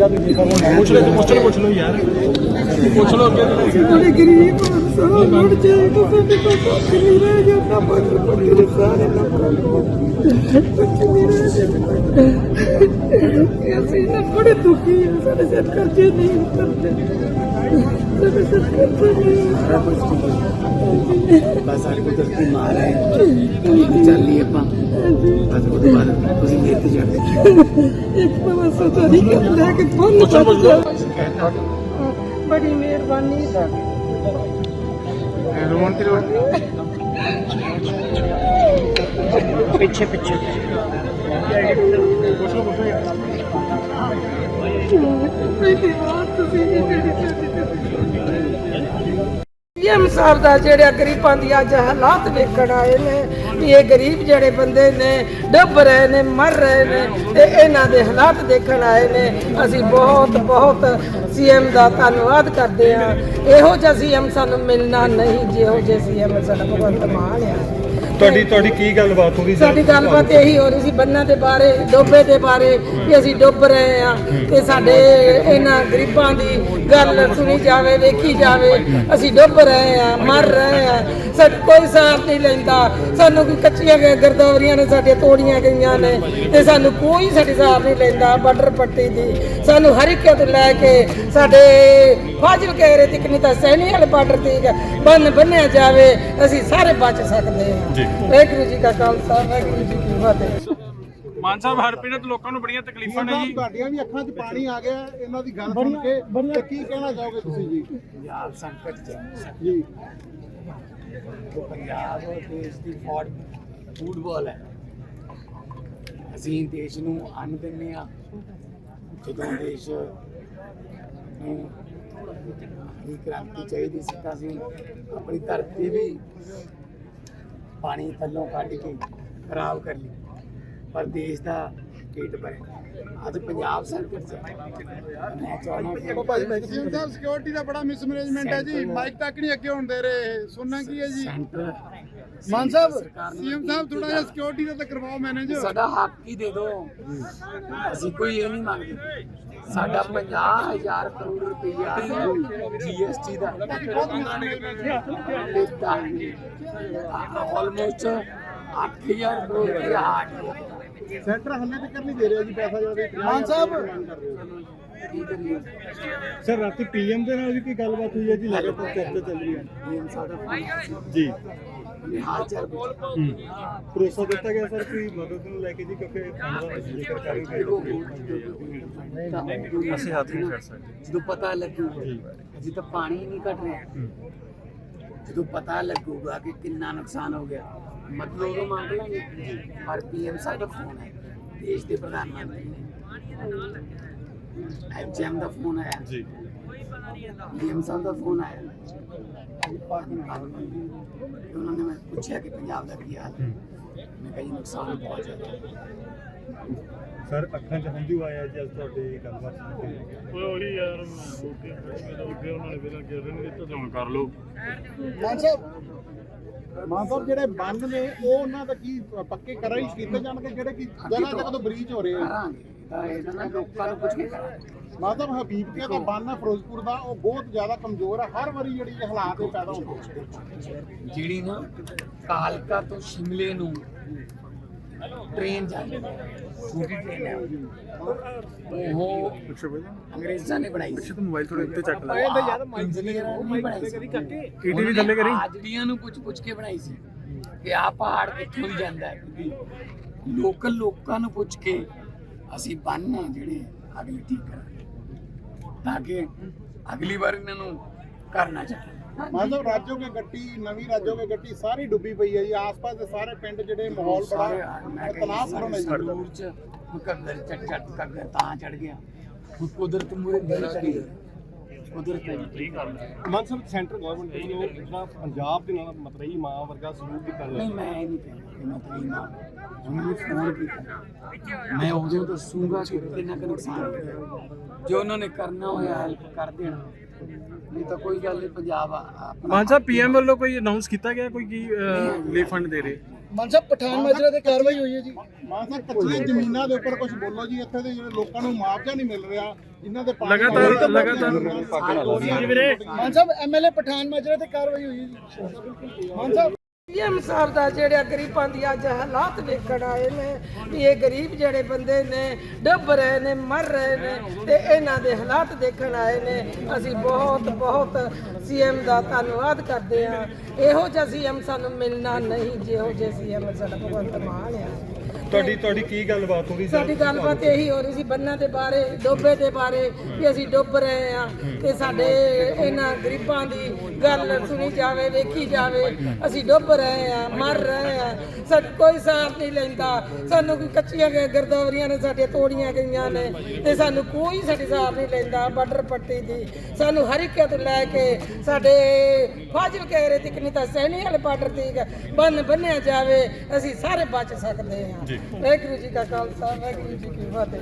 ਤਸਵੀਰਾਂ ਤੁਸੀਂ ਦੇਖ ਰਹੇ ਹੋ ਪੁੱਛ ਲੈ ਪੁੱਛ ਲਓ ਪੁੱਛ ਲਓ ਯਾਰ। ਪੁੱਛ ਲਓ ਅੱਗੇ। ਸਾਡੇ ਗਰੀਬ ਸਾਰਾ ਲੁੱਟ ਜਾਏ ਤਾਂ ਸਾਡੇ ਕੋਲ ਕੁਛ ਨਹੀਂ ਰਹਿ ਸਾਰੇ ਲੋਕਾਂ ਨੂੰ ਕੁਛ ਨਹੀਂ ਰਹਿ ਜਾਂਦਾ ਅਸੀਂ ਨਾ ਬੜੇ ਦੁਖੀ ਹਾਂ ਸਾਡੇ ਸਿਰ ਕਰਜ਼ੇ ਨਹੀਂ ਉਤਰਦੇ। ਸਾਡੇ ਸਿਰ ਕਰਜ਼ੇ ਨਹੀਂ ਬਸ ਸਾਡੇ ਕੋਲ ਤਰਕੀ ਮਾਰ ਹੈ ਚੱਲ ਲਈ ਆਪਾਂ। ਬਸ ਉਹਦੇ ਬਾਅਦ ਤੁਸੀਂ ਮੇਰੇ ਤੇ ਚੜ੍ਹਦੇ ਇੱਕ ਤਾਂ ਸੋਚਾ ਨਹੀਂ ਕਿ ਲੈ ਕੇ ਫੋਨ ਪੁੱਛੋ, ਪੁੱਛੋ। ਬੜੀ ਮਿਹਰਬਾਨੀ ਤੁਹਾਡੀ ਰੋਣ ਤੇ ਰੋਣ। ਪਿੱਛੇ ਪਿੱਛੇ। ਪੁੱਛੋ ਪੁੱਛੋ ਯਾਰ ਐਮ ਸਾਹਿਬ ਦਾ ਜਿਹੜੇ ਗਰੀਬਾਂ ਦੀ ਅੱਜ ਹਾਲਾਤ ਵੇਖਣ ਆਏ ਨੇ ਵੀ ਇਹ ਗਰੀਬ ਜਿਹੜੇ ਬੰਦੇ ਨੇ, ਡੁੱਬ ਰਹੇ ਨੇ, ਮਰ ਰਹੇ ਨੇ ਤੇ ਇਹਨਾਂ ਦੇ ਹਾਲਾਤ ਦੇਖਣ ਆਏ ਨੇ। ਅਸੀਂ ਬਹੁਤ ਬਹੁਤ ਸੀਐਮ ਦਾ ਧੰਨਵਾਦ ਕਰਦੇ ਹਾਂ। ਇਹੋ ਜਿਹਾ ਸੀਐਮ ਸਾਨੂੰ ਮਿਲਣਾ ਨਹੀਂ, ਜਿਹੋ ਜਿਹਾ ਸੀਐਮ ਸਾਡਾ ਭਗਵੰਤ ਮਾਨ ਆ। ਤੁਹਾਡੀ ਤੁਹਾਡੀ ਕੀ ਗੱਲਬਾਤ ਹੋ ਰਹੀ ਸੀ? ਸਾਡੀ ਗੱਲਬਾਤ ਇਹੀ ਹੋ ਰਹੀ ਸੀ ਬੰਨਾਂ ਦੇ ਬਾਰੇ ਡੋਬੇ ਦੇ ਬਾਰੇ ਕਿ ਅਸੀਂ ਡੁੱਬ ਰਹੇ ਆ ਤੇ ਸਾਡੇ ਇਹਨਾਂ ਗਰੀਬਾਂ ਦੀ ਗੱਲ ਸੁਣੀ ਜਾਵੇ ਵੇਖੀ ਜਾਵੇ। ਅਸੀਂ ਡੁੱਬ ਰਹੇ ਆ ਮਰ ਰਹੇ ਆ ਸਾਡ ਕੋਈ ਸਾਥ ਨਹੀਂ ਲੈਂਦਾ। ਸਾਨੂੰ ਕੋਈ ਕੱਚੀਆਂ ਗਰਦੌਰੀਆਂ ਨੇ ਸਾਡੀਆਂ ਤੋੜੀਆਂ ਗਈਆਂ ਨੇ ਤੇ ਸਾਨੂੰ ਕੋਈ ਸਾਡੀ ਸਾਥ ਨਹੀਂ ਲੈਂਦਾ ਬਾਰਡਰ ਪੱਟੀ ਦੀ। ਸਾਨੂੰ ਹਰ ਇੱਕ ਤੋਂ ਲੈ ਕੇ ਸਾਡੇ ਫਾਜ਼ਿਲ ਕਹਿ ਤੱਕ ਨਹੀਂ ਤਾਂ ਸੈਣੀ ਵਾਲੇ ਬਾਰਡਰ ਤੇ ਬੰਨ ਬੰਨਿਆ ਜਾਵੇ ਅਸੀਂ ਸਾਰੇ ਬਚ ਸਕਦੇ ਹਾਂ। ਜੀ। ਵਾਹਿਗੁਰੂ ਜੀ ਕਾ ਖਾਲਸਾ ਵਾਹਿਗੁਰੂ ਜੀ ਕੀ ਫਤਿਹ। ਮਾਨ ਸਾਹਿਬ ਹਰ ਪੀੜਤ ਲੋਕਾਂ ਨੂੰ ਬੜੀਆਂ ਤਕਲੀਫਾਂ ਨੇ ਜੀ। ਤੁਹਾਡੀਆਂ ਵੀ ਅੱਖਾਂ 'ਚ ਪਾਣੀ ਆ ਗਿਆ ਇਹਨਾਂ ਦੀ ਗੱਲ ਸੁਣ ਕੇ। ਤੇ ਕੀ ਕਹਿਣਾ ਚਾਹੋਗੇ ਤੁਸੀਂ ਜੀ? ਪੰਜਾਬ ਸੰਕਟ ਚ ਜੀ। ਉਹ ਪੰਜਾਬ ਦੇਸ਼ ਦੀ ਫੌਜ ਫੁੱਟਬਾਲ ਹੈ। ਅਸੀਂ ਦੇਸ਼ ਨੂੰ ਅੰਨ ਦਿੰਦੇ ਆ ਜਦੋਂ ਦੇਸ਼ ਨੂੰ ਹਰੀ ਕ੍ਰਾਂਤੀ ਚਾਹੀਦੀ ਸੀ ਤਾਂ ਅਸੀਂ ਆਪਣੀ ਧਰਤੀ ਵੀ ਪਾਣੀ ਥੱਲੋਂ ਕੱਢ ਕੇ ਖਰਾਬ ਕਰ ਲਈ। ਪਰ ਦੇਸ਼ ਦਾ ਢਿੱਡ ਭਰੇ ਅੱਜ ਪੰਜਾਬ ਸੰਕਟ ਚ ਹੈ। ਮੈਂ ਚਾਹੁੰਦਾ ਕਿ ਭਾਜੀ ਮੈਂ ਸਾਹਿਬ ਸਿਕਿਉਰਿਟੀ ਦਾ ਬੜਾ ਮਿਸਮੈਨੇਜਮੈਂਟ ਹੈ ਜੀ। ਮਾਈਕ ਤੱਕ ਨਹੀਂ ਅੱਗੇ ਹੋਣ ਦੇ ਰਹੇ। ਸੁਣਨਾ ਕੀ ਹੈ ਜੀ? ਸੈਂਟਰ ਮਾਨ ਸਾਹਿਬ ਸੀਐਮ ਸਾਹਿਬ ਥੋੜਾ ਜਿਹਾ ਸਿਕਿਉਰਿਟੀ ਦਾ ਤਾਂ ਕਰਵਾਓ ਮੈਨੇਜ ਸਾਡਾ ਹੱਕ ਹੀ ਦੇ ਦਿਓ। ਅਸੀਂ ਕੋਈ ਇਹ ਨਹੀਂ ਮੰਗਦੇ। ਸਾਡਾ 50000 ਕਰੋੜ ਰੁਪਈਆ ਜੀਐਸਟੀ ਦਾ। ਦਿੱਤਾ ਆਲਮੋਸਟ 8000 ਕਰੋੜ ਰੁਪਈਆ ਸੈਂਟਰ ਹੱਲੇ ਤੱਕ ਨਹੀਂ ਦੇ ਰਿਹਾ ਜੀ ਪੈਸਾ ਜਿਹੜਾ ਮਾਨ ਸਾਹਿਬ। ਸਰ ਰਾਤੀ ਪੀਐਮ ਦੇ ਨਾਲ ਵੀ ਕੀ ਗੱਲਬਾਤ ਹੋਈ ਹੈ ਜੀ? ਲਗਾਤਾਰ ਚਰਚਾ ਚੱਲ ਰਹੀ ਹੈ। ਜੀ। ਪੁੱਛ ਹੂੰ ਭਰੋਸਾ ਦਿੱਤਾ ਗਿਆ ਸਰ ਕਿ ਮਦਦ ਨੂੰ ਲੈ ਕੇ ਜੀ ਕਿਉਂਕਿ ਜ਼ਿਕਰ ਕਰ ਰਹੇ ਅਸੀਂ ਹੱਥ ਨਹੀਂ ਛੱਡ ਸਕਦੇ। ਜਦੋਂ ਪਤਾ ਲੱਗੂਗਾ ਅਜੇ ਤਾਂ ਪਾਣੀ ਹੀ ਨਹੀਂ ਕੱਢ ਰਿਹਾ ਜਦੋਂ ਪਤਾ ਲੱਗੂਗਾ ਕਿ ਕਿੰਨਾ ਨੁਕਸਾਨ ਹੋ ਗਿਆ ਮਤਲਬ ਉਦੋਂ ਮੰਗ ਲਾਂਗੇ। ਪਰ ਪੀਐਮ ਸਾਹਿਬ ਦਾ ਫੋਨ ਹੈ ਦੇਸ਼ ਦੇ ਪ੍ਰਧਾਨ ਮੰਤਰੀ ਨੇ। ਐਚਐਮ ਦਾ ਫੋਨ ਆਇਆ। ਜੀ। ਪੀਐਮ ਸਾਹਿਬ ਦਾ ਫੋਨ ਆਇਆ। ਤੇ ਉਹਨਾਂ ਨੇ ਮੈਂ ਪੁੱਛਿਆ ਕਿ ਪੰਜਾਬ ਦਾ ਕੀ ਹਾਲ ਹੈ। ਮੈਂ ਕਿਹਾ ਜੀ ਨੁਕਸਾਨ ਬਹੁਤ ਜ਼ਿਆਦਾ ਹੈ। ਸਰ ਅੱਖਾਂ 'ਚ ਹੰਝੂ ਆਇਆ ਜੀ ਅੱਜ ਤੁਹਾਡੀ ਗੱਲਬਾਤ ਸੁਣ ਕੇ। ਓਏ ਉਹੀ ਯਾਰ ਲੋਕੇ ਅੱਗੇ ਉਹਨਾਂ ਨੇ ਵੇਲਾ ਕਿ ਰਹਿਣਗੇ ਤਾਂ ਹੁਣ ਕਰ ਲਓ। ਮਾਨ ਸਾਹਿਬ ਮਾਨ ਸਾਹਿਬ ਜਿਹੜੇ ਬੰਦ ਨੇ ਉਹ ਉਹਨਾਂ ਦਾ ਕੀ ਪੱਕੇ ਕਰਾਈ ਕੀਤੇ ਜਾਣਗੇ? ਜਿਹੜੇ ਕਿ ਜਗ੍ਹਾ ਜਗ੍ਹਾ ਤੋਂ ਬ੍ਰੀਚ ਹੋ ਰਹੇ ਆ। ਕਰਾਂਗੇ। ਤਾਂ ਇਹਨਾਂ ਲੋਕਾਂ ਨੂੰ ਪੁੱਛ ਕੇ ਕਰਾਂਗੇ। ਸਾਹਿਬ ਹਬੀਬ ਕੇ ਦਾ ਬੰਨ ਹੈ ਫਿਰੋਜ਼ਪੁਰ ਦਾ ਉਹ ਬਹੁਤ ਜ਼ਿਆਦਾ ਕਮਜ਼ੋਰ ਹੈ ਹਰ ਵਾਰੀ ਜਿਹੜੀ ਇਹ ਹਾਲਾਤ ਇਹ ਪੈਦਾ ਹੁੰਦੇ ਜਿਹੜੀ ਨਾ ਕਾਲਕਾ ਤੋਂ ਸ਼ਿਮਲੇ ਨੂੰ ਟ੍ਰੇਨ ਜਾਂਦੀ ਹੈ ਛੋਟੀ ਟ੍ਰੇਨ ਹੈ। ਉਹ ਅੰਗਰੇਜ਼ਾਂ ਨੇ ਬਣਾਈ ਸੀ। ਮੋਬਾਈਲ ਥੋੜੇ ਉੱਤੇ ਚੱਕ ਇੰਜੀਨੀਅਰਾਂ ਨੇ ਬਣਾਈ ਸੀ। ਕੀਟੀ ਵੀ ਥੱਲੇ ਕਰੀ। ਹਾਜਰੀਆਂ ਨੂੰ ਪੁੱਛ ਪੁੱਛ ਕੇ ਬਣਾਈ ਸੀ ਕਿ ਆ ਪਹਾੜ ਕਿੱਥੋਂ ਦੀ ਜਾਂਦਾ ਹੈ। ਲੋਕਲ ਲੋਕਾਂ ਨੂੰ ਪੁੱਛ ਕੇ ਅਸੀਂ ਬੰਨ ਆ ਜਿਹੜੇ ਅਗਲੇ ਠੀਕ ਕਰਾਂਗੇ। ਤਾਂ ਕਿ ਅਗਲੀ ਵਾਰ ਇਹਨਾਂ ਨੂੰ ਕਰਨਾ ਚਾਹੀਦਾ ਮਾਨ ਸਾਹਿਬ ਰਾਜੋਗੇ ਗੱਟੀ ਨਵੀਂ ਰਾਜੋਗੇ ਗੱਟੀ ਸਾਰੀ ਡੁੱਬੀ ਪਈ ਹੈ ਜੀ। ਆਸ-ਪਾਸ ਦੇ ਸਾਰੇ ਪਿੰਡ ਜਿਹੜੇ ਮਾਹੌਲ ਬੜਾ ਮੈਂ ਤਣਾਅਪੂਰਨ ਹੈ ਜੀ ਸਰਦੂਰ ਚ ਮੁਕੱਦਰ ਚੜ ਚੜ ਕੱਗਰ ਤਾਂ ਚੜ ਗਿਆ। ਕੁਦਰਤ ਮੂਰੇ ਨਹੀਂ ਕਰੀ ਕੁਦਰਤ ਨਹੀਂ ਮਨ ਸਾਹਿਬ ਸੈਂਟਰ ਗਵਰਨਮੈਂਟ ਵੱਲੋਂ ਜਿਹੜਾ ਪੰਜਾਬ ਦੇ ਨਾਲ ਮਤਰਈ ਮਾਂ ਵਰਗਾ ਸਲੂਕ ਕੀਤਾ ਨਹੀਂ ਮੈਂ ਇਹ ਨਹੀਂ ਕਹਿੰਦਾ ਕਿ ਮੈਂ ਤੇਰੀ ਮਾਂ ਉਹਨਾਂ ਫੋਨ ਕੀਤਾ। ਮੈਂ ਉਹਦੇ ਦੱਸੂਗਾ ਕਿ ਕਿੰਨਾ ਕੁ ਨੁਕਸਾਨ ਜੋ ਉਹਨਾਂ ਨੇ ਕਰਨਾ ਹੋਇਆ ਹੈਲਪ ਕਰ ਦੇਣਾ। ਨਹੀਂ ਤਾਂ ਕੋਈ ਗੱਲ ਨਹੀਂ ਪੰਜਾਬ ਮਾਨ ਸਾਹਿਬ ਪੀਐਮ ਵੱਲੋਂ ਕੋਈ ਅਨਾਉਂਸ ਕੀਤਾ ਗਿਆ? ਕੋਈ ਕੀ ਲਈ ਫੰਡ ਦੇ ਰਹੇ? ਮਾਨ ਸਾਹਿਬ ਪਠਾਨ ਮਾਜਰਾ ਤੇ ਕਾਰਵਾਈ ਹੋਈ ਹੈ ਜੀ। ਮਾਨ ਸਾਹਿਬ ਕੱਚੀਆਂ ਜ਼ਮੀਨਾਂ ਦੇ ਉੱਪਰ ਕੁਝ ਬੋਲੋ ਜੀ ਇੱਥੇ ਦੇ ਜਿਹੜੇ ਲੋਕਾਂ ਨੂੰ ਮੁਆਵਜ਼ਾ ਨਹੀਂ ਮਿਲ ਰਿਹਾ ਜਿਨ੍ਹਾਂ ਦੇ ਪਾਣੀ ਲਗਾਤਾਰ- ਲਗਾਤਾਰ- ਮਾਨ ਸਾਹਿਬ ਐਮਐਲਏ ਪਠਾਨ ਮਾਜਰਾ ਤੇ ਕਾਰਵਾਈ ਹੋਈ ਹੈ ਜੀ। ਮਾਨ ਸਾਹਿਬ ਪੀਐਮ ਸਾਹਿਬ ਦਾ ਜਿਹੜਾ ਗਰੀਬਾਂ ਦੀ ਅੱਜ ਹਾਲਾਤ ਵੇਖਣ ਆਏ ਨੇ ਵੀ ਇਹ ਗਰੀਬ ਜਿਹੜੇ ਬੰਦੇ ਨੇ ਡੁੱਬ ਰਹੇ ਨੇ ਮਰ ਰਹੇ ਨੇ ਤੇ ਇਹਨਾਂ ਦੇ ਹਾਲਾਤ ਦੇਖਣ ਆਏ ਨੇ। ਅਸੀਂ ਬਹੁਤ ਬਹੁਤ ਸੀਐਮ ਦਾ ਧੰਨਵਾਦ ਕਰਦੇ ਹਾਂ। ਇਹੋ ਜਿਹਾ ਸੀਐਮ ਸਾਨੂੰ ਮਿਲਣਾ ਨਹੀਂ ਜਿਹੋ ਜਿਹਾ ਸੀਐਮ ਸਾਡਾ ਭਗਵੰਤ ਮਾਨ ਆ। ਤੁਹਾਡੀ ਤੁਹਾਡੀ ਕੀ ਗੱਲਬਾਤ ਹੋ ਰਹੀ ਸਾਡੀ ਗੱਲਬਾਤ ਇਹੀ ਹੋ ਰਹੀ ਸੀ ਬੰਨਾਂ ਦੇ ਬਾਰੇ ਡੋਬੇ ਦੇ ਬਾਰੇ ਕਿ ਅਸੀਂ ਡੁੱਬ ਰਹੇ ਆ ਤੇ ਸਾਡੇ ਇਹਨਾਂ ਗਰੀਬਾਂ ਦੀ ਗੱਲ ਸੁਣੀ ਜਾਵੇ ਵੇਖੀ ਜਾਵੇ ਅਸੀਂ ਡੁੱਬ ਰਹੇ ਆ ਮਰ ਰਹੇ ਆ ਸਾਡਾ ਕੋਈ ਸਾਥ ਨਹੀਂ ਲੈਂਦਾ। ਸਾਨੂੰ ਕੋਈ ਕੱਚੀਆਂ ਗ- ਗਰਦੌਰੀਆਂ ਨੇ ਸਾਡੇ ਤੋੜੀਆਂ ਗਈਆਂ ਨੇ ਤੇ ਸਾਨੂੰ ਕੋਈ ਸਾਡੀ ਸਾਥ ਨਹੀਂ ਲੈਂਦਾ ਬਾਰਡਰ ਪੱਟੀ ਦੀ। ਸਾਨੂੰ ਹਰੀਕੇ ਤੋਂ ਲੈ ਕੇ ਸਾਡੇ ਫਾਜ਼ਿਲ ਕਹਿਰੇ ਤੱਕ ਨਹੀਂ ਤਾਂ ਸੈਣੀ ਵਾਲੇ ਬਾਰਡਰ ਤੱਕ ਬੰਨ ਬੰਨਿਆ ਜਾਵੇ ਅਸੀਂ ਸਾਰੇ ਬਚ ਸਕਦੇ ਹਾਂ। ਵਾਹਿਗੁਰੂ ਜੀ ਕਾ ਖਾਲਸਾ ਵਾਹਿਗੁਰੂ ਜੀ ਕੀ ਫਤਿਹ।